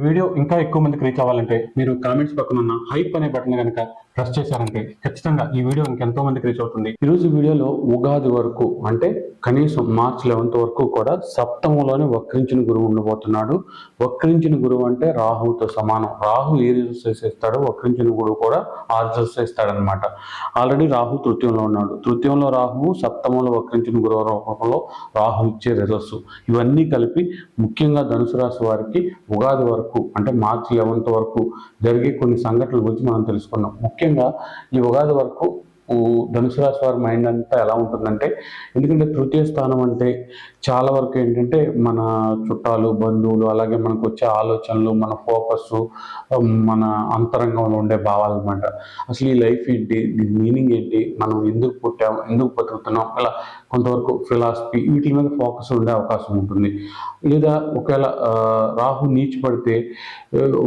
Video ఇంకా ఎక్కువ మందికి రీచ్ అవ్వాలంటే మీరు కామెంట్స్ పక్కన ఉన్న హైప్ అనే బటన్ కనుక ప్రెస్ చేశారంటే ఖచ్చితంగా ఈ వీడియో ఇంకెంతో మందికి రీచ్ అవుతుంది. ఈరోజు వీడియోలో ఉగాది వరకు అంటే కనీసం మార్చ్ లెవెన్త్ వరకు కూడా సప్తమంలోనే వక్రించిన గురువు ఉండబోతున్నాడు. వక్రించిన గురువు అంటే రాహుతో సమానం. రాహు ఏ రిజల్ట్స్ ఇస్తాడో వక్రించిన గురువు కూడా ఆ రిజల్ట్స్ ఇస్తాడనమాట ఆల్రెడీ రాహు తృతీయంలో ఉన్నాడు. తృతీయంలో రాహువు సప్తమంలో వక్రించిన గురువు రూపంలో రాహు ఇచ్చే రిజల్ట్స్. ఇవన్నీ కలిపి ముఖ్యంగా ధనుసు రాశి వారికి ఉగాది వరకు అంటే మార్చి లెవెన్త్ వరకు జరిగే కొన్ని సంఘటనల గురించి మనం తెలుసుకున్నాం ముఖ్యంగా ఈ ఉగాది వరకు ధనుసు రాశి వారి మైండ్ అంతా ఎలా ఉంటుందంటే ఎందుకంటే తృతీయ స్థానం అంటే చాలా వరకు ఏంటంటే మన చుట్టాలు బంధువులు అలాగే మనకు వచ్చే ఆలోచనలు మన ఫోకస్ మన అంతరంగంలో ఉండే భావాలు అనమాట అసలు ఈ లైఫ్ ఏంటి? దీని మీనింగ్ ఏంటి? మనం ఎందుకు పుట్టాం? ఎందుకు బతుకుతున్నాం? ఇలా కొంతవరకు ఫిలాసఫీ వీటి మీద ఫోకస్ ఉండే అవకాశం ఉంటుంది. లేదా ఒకవేళ రాహు నీచి పడితే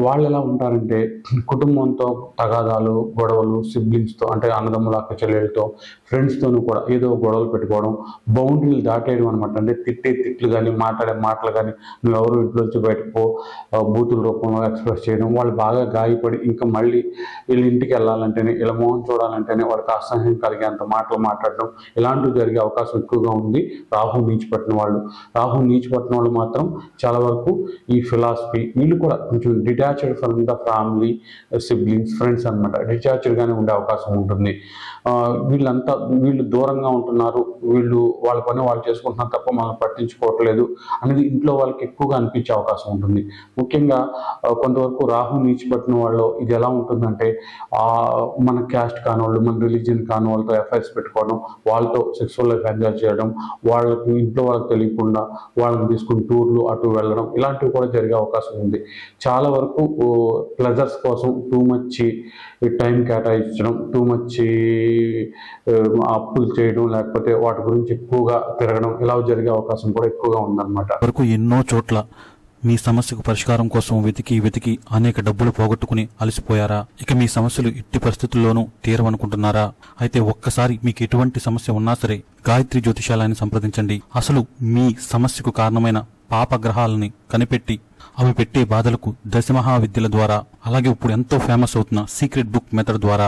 వాళ్ళు ఎలా ఉంటారంటే కుటుంబంతో తగాదాలు గొడవలు సిబ్లింగ్స్తో అంటే అన్నదమ్ముల చెల్లెలతో ఫ్రెండ్స్తోనూ కూడా ఏదో గొడవలు పెట్టుకోవడం బౌండరీలు దాటేయడం అనమాట అంటే తిట్టే తిట్లు కానీ మాట్లాడే మాటలు కానీ నువ్వు ఎవరు ఇంట్లోంచి బయటకు బూతుల రూపంలో ఎక్స్ప్రెస్ చేయడం వాళ్ళు బాగా గాయపడి ఇంకా మళ్ళీ వీళ్ళ ఇంటికి వెళ్ళాలంటేనే ఇలా మోహన్ చూడాలంటేనే వాళ్ళకి అసహ్యం కలిగేంత మాటలు మాట్లాడడం ఇలాంటివి జరిగే అవకాశం ఎక్కువగా ఉంది. రాహు నీచి పట్టిన వాళ్ళు. రాహు నీచి పట్టిన వాళ్ళు మాత్రం చాలా వరకు ఈ ఫిలాసఫీ వీళ్ళు కూడా కొంచెం detached from the family siblings friends అనమాట డిటాచ్డ్గానే ఉండే అవకాశం ఉంటుంది. వీళ్ళంతా వీళ్ళు దూరంగా ఉంటున్నారు వీళ్ళు వాళ్ళ పని వాళ్ళు చేసుకుంటున్నారు తప్ప మనం పట్టించుకోవట్లేదు అనేది ఇంట్లో వాళ్ళకి ఎక్కువగా అనిపించే అవకాశం ఉంటుంది. ముఖ్యంగా కొంతవరకు రాహు నీచి పట్టిన వాళ్ళు ఇది ఎలా ఉంటుందంటే మన క్యాస్ట్ కాని వాళ్ళు మన రిలీజియన్ కాని వాళ్ళతో ఎఫ్ఐఆర్స్ పెట్టుకోవడం వాళ్ళతో సెక్సువల్ లైఫ్ ఎంజాయ్ చేయడం వాళ్ళకి ఇంట్లో వాళ్ళకి తెలియకుండా వాళ్ళని తీసుకుని టూర్లు అటు వెళ్ళడం ఇలాంటివి కూడా జరిగే అవకాశం ఉంది. చాలా వరకు ప్లెజర్స్ కోసం టూ మచ్ టైం కేటాయించడం టూ మచ్ అప్పులు చేయడం లేకపోతే వాటి గురించి ఎక్కువగా తిరగడం ఇలా జరిగే అవకాశం కూడా ఎక్కువగా ఉందన్నమాట. వరకు ఎన్నో చోట్ల మీ సమస్యకు పరిష్కారం కోసం వెతికి వెతికి అనేక డబ్బులు పోగొట్టుకుని అలసిపోయారా? ఇక మీ సమస్యలు ఎట్టి పరిస్థితుల్లోనూ తీరవనుకుంటున్నారా? అయితే ఒక్కసారి మీకు ఎటువంటి సమస్య ఉన్నా సరే గాయత్రి జ్యోతిషాలయాన్ని సంప్రదించండి. అసలు మీ సమస్యకు కారణమైన పాపగ్రహాలని కనిపెట్టి అవి పెట్టే బాధలకు దశమహా విద్యల ద్వారా అలాగే ఇప్పుడు ఎంతో ఫేమస్ అవుతున్న సీక్రెట్ బుక్ మెథడ్ ద్వారా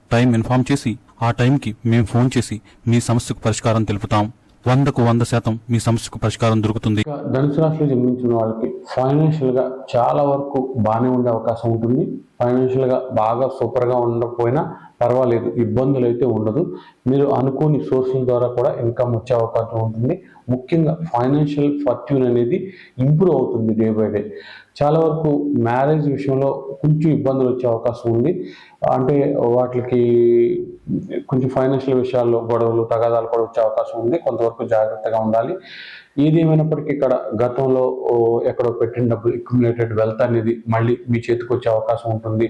టైం ఇన్ఫార్మ్ చేసి ఆ టైంకి మేము ఫోన్ చేసి మీ సమస్యకు పరిష్కారం తెలుపుతాం. వందకు వంద శాతం మీ సమస్యకు పరిష్కారం దొరుకుతుంది. ధనుసు రాశిలో జన్మించిన వాళ్ళకి ఫైనాన్షియల్గా చాలా వరకు బాగానే ఉండే అవకాశం ఉంటుంది. ఫైనాన్షియల్గా బాగా సూపర్గా ఉండకపోయినా పర్వాలేదు ఇబ్బందులు అయితే ఉండదు. మీరు అనుకోని సోర్సుల ద్వారా కూడా ఇన్కమ్ వచ్చే అవకాశం ఉంటుంది. ముఖ్యంగా ఫైనాన్షియల్ ఫార్చ్యూన్ అనేది ఇంప్రూవ్ అవుతుంది డే బై డే. చాలా వరకు మ్యారేజ్ విషయంలో కొంచెం ఇబ్బందులు వచ్చే అవకాశం ఉంది. అంటే వాటికి కొంచెం ఫైనాన్షియల్ విషయాల్లో గొడవలు తగాదాలు కూడా వచ్చే అవకాశం ఉంది. కొంతవరకు జాగ్రత్తగా ఉండాలి. ఏది ఏమైనప్పటికీ ఇక్కడ గతంలో ఎక్కడో పెట్టిన డబ్బులు అక్యుములేటెడ్ వెల్త్ అనేది మళ్ళీ మీ చేతికి వచ్చే అవకాశం ఉంటుంది.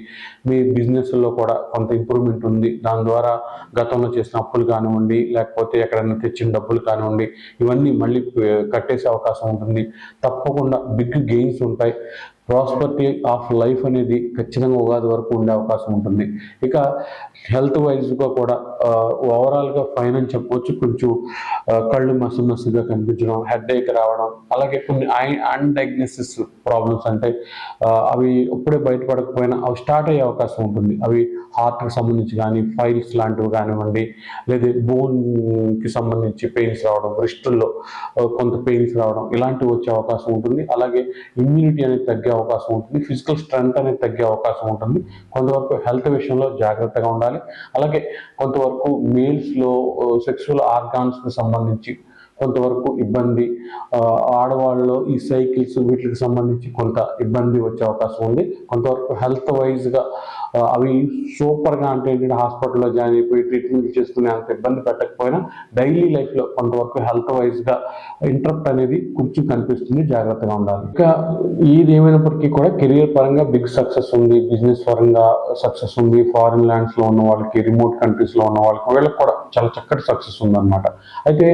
మీ బిజినెస్లో కూడా కొంత ఇంప్రూవ్మెంట్ ఉంది. దాని ద్వారా గతంలో చేసిన అప్పులు కానివ్వండి లేకపోతే ఎక్కడైనా తెచ్చిన డబ్బులు కానివ్వండి ఇవన్నీ మళ్ళీ కట్టేసే అవకాశం ఉంటుంది. తప్పకుండా బిగ్ గెయిన్స్ ఉంటాయి. ప్రాస్పర్టీ ఆఫ్ లైఫ్ అనేది ఖచ్చితంగా ఉగాది వరకు ఉండే అవకాశం ఉంటుంది. ఇక హెల్త్ వైజ్గా కూడా ఓవరాల్గా ఫైన్ అని చెప్పవచ్చు కొంచెం కళ్ళు మసు మసుగా కనిపించడం హెడ్ ఏక్ రావడం అలాగే కొన్ని అన్డయాగ్నోసిస్ ప్రాబ్లమ్స్ అంటే అవి ఇప్పుడే బయటపడకపోయినా అవి స్టార్ట్ అయ్యే అవకాశం ఉంటుంది. అవి హార్ట్కి సంబంధించి కానీ ఫైల్స్ లాంటివి కానివ్వండి లేదా బోన్కి సంబంధించి పెయిన్స్ రావడం బ్రిస్టుల్లో కొంత పెయిన్స్ రావడం ఇలాంటివి వచ్చే అవకాశం ఉంటుంది. అలాగే ఇమ్యూనిటీ అనేది తగ్గే అవకాశం ఉంటుంది. ఫిజికల్ స్ట్రెంగ్త్ అనేది తగ్గే అవకాశం ఉంటుంది. కొంతవరకు హెల్త్ విషయంలో జాగ్రత్తగా ఉండాలి. అలాగే కొంతవరకు మేల్స్లో సెక్సువల్ ఆర్గాన్స్కి సంబంధించి కొంతవరకు ఇబ్బంది ఆడవాళ్ళలో ఈ సైకిల్స్ వీటికి సంబంధించి కొంత ఇబ్బంది వచ్చే అవకాశం ఉంది. కొంతవరకు హెల్త్ వైజ్గా అవి సూపర్గా అంటే ఏంటంటే హాస్పిటల్లో జాయిన్ అయిపోయి ట్రీట్మెంట్ చేసుకునే అంత ఇబ్బంది పెట్టకపోయినా డైలీ లైఫ్లో కొంతవరకు హెల్త్ వైజ్గా ఇంటరప్ట్ అనేది కొంచెం కనిపిస్తుంది జాగ్రత్తగా ఉండాలి. ఇంకా ఇది ఏమైనప్పటికీ కూడా కెరియర్ పరంగా బిగ్ సక్సెస్ ఉంది బిజినెస్ పరంగా సక్సెస్ ఉంది ఫారిన్ ల్యాండ్స్లో ఉన్న వాళ్ళకి రిమోట్ కంట్రీస్లో ఉన్న వాళ్ళకి వీళ్ళకి కూడా చాలా చక్కటి సక్సెస్ ఉందన్నమాట. అయితే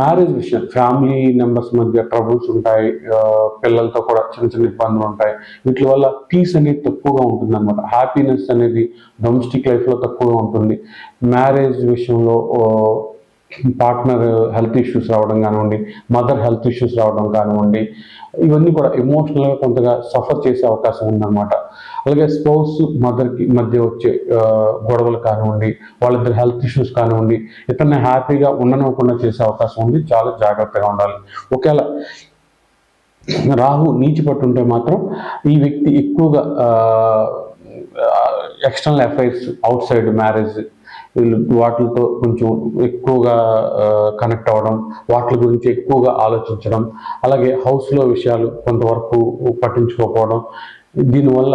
మ్యారేజ్ విషయం ఫ్యామిలీ మెంబర్స్ మధ్య ట్రబుల్స్ ఉంటాయి పిల్లలతో కూడా చిన్న చిన్న ఇబ్బందులు ఉంటాయి వీటి వల్ల పీస్ అనేది తక్కువగా ఉంటుంది అనమాట హ్యాపీనెస్ అనేది డొమెస్టిక్ లైఫ్లో తక్కువగా ఉంటుంది. మ్యారేజ్ విషయంలో పార్ట్నర్ హెల్త్ ఇష్యూస్ రావడం కానివ్వండి మదర్ హెల్త్ ఇష్యూస్ రావడం కానివ్వండి ఇవన్నీ కూడా ఎమోషనల్గా కొంతగా సఫర్ చేసే అవకాశం ఉందన్నమాట. అలాగే స్పౌస్ మదర్కి మధ్య వచ్చే గొడవలు కానివ్వండి వాళ్ళిద్దరు హెల్త్ ఇష్యూస్ కానివ్వండి ఇతన్ని హ్యాపీగా ఉండనివ్వకుండా చేసే అవకాశం ఉంది. చాలా జాగ్రత్తగా ఉండాలి. ఒకవేళ రాహు నీచి పట్టుంటే మాత్రం ఈ వ్యక్తి ఎక్కువగా external affairs outside marriage వీళ్ళు వాటితో కొంచెం ఎక్కువగా కనెక్ట్ అవ్వడం వాటి గురించి ఎక్కువగా ఆలోచించడం అలాగే హౌస్లో విషయాలు కొంతవరకు పట్టించుకోకపోవడం దీనివల్ల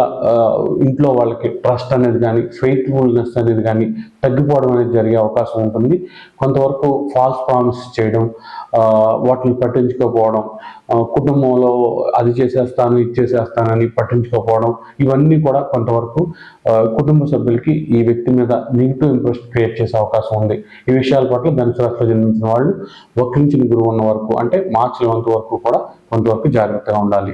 ఇంట్లో వాళ్ళకి ట్రస్ట్ అనేది కానీ ఫెయిత్ఫుల్నెస్ అనేది కానీ తగ్గిపోవడం అనేది జరిగే అవకాశం ఉంటుంది. కొంతవరకు ఫాల్స్ ప్రామిస్ చేయడం వాటిని పట్టించుకోకపోవడం కుటుంబంలో అది చేసేస్తాను ఇది చేసేస్తానని పట్టించుకోకపోవడం ఇవన్నీ కూడా కొంతవరకు కుటుంబ సభ్యులకి ఈ వ్యక్తి మీద నెగిటివ్ ఇంప్రెషన్ క్రియేట్ చేసే అవకాశం ఉంది. ఈ విషయాల పట్ల ధనుసు రాశిలో జన్మించిన వాళ్ళు వక్రించిన గురువు ఉన్న వరకు అంటే మార్చి లెవెన్త్ వరకు కూడా కొంతవరకు జాగ్రత్తగా ఉండాలి.